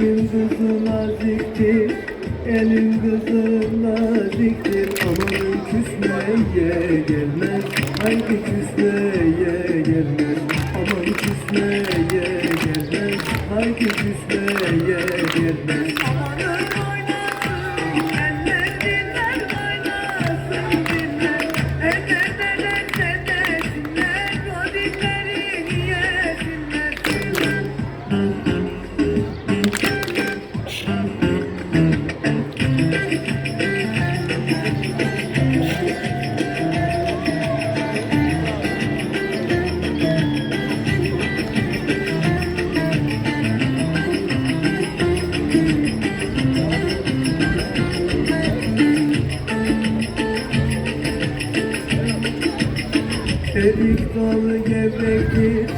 Elin kızı naziktir, elin kızı naziktir. Amanın küsmeye gelmez, haydi küsmeye gelmez? Aman küsmeye gelmez, haydi küsmeye Erik dalı gevrektir,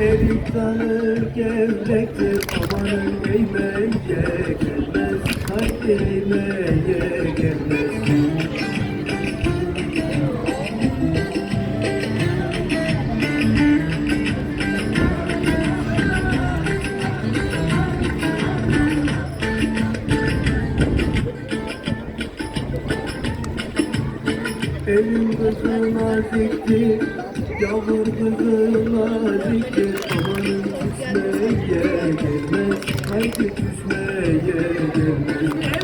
erik dalı gevrektir Amanın eğmeye gelmez, haydi eğmeye gelmez. Elin kızı naziktir, yavur kızı naziktir Amanın küsmeye gelmez, haydi küsmeye gelmez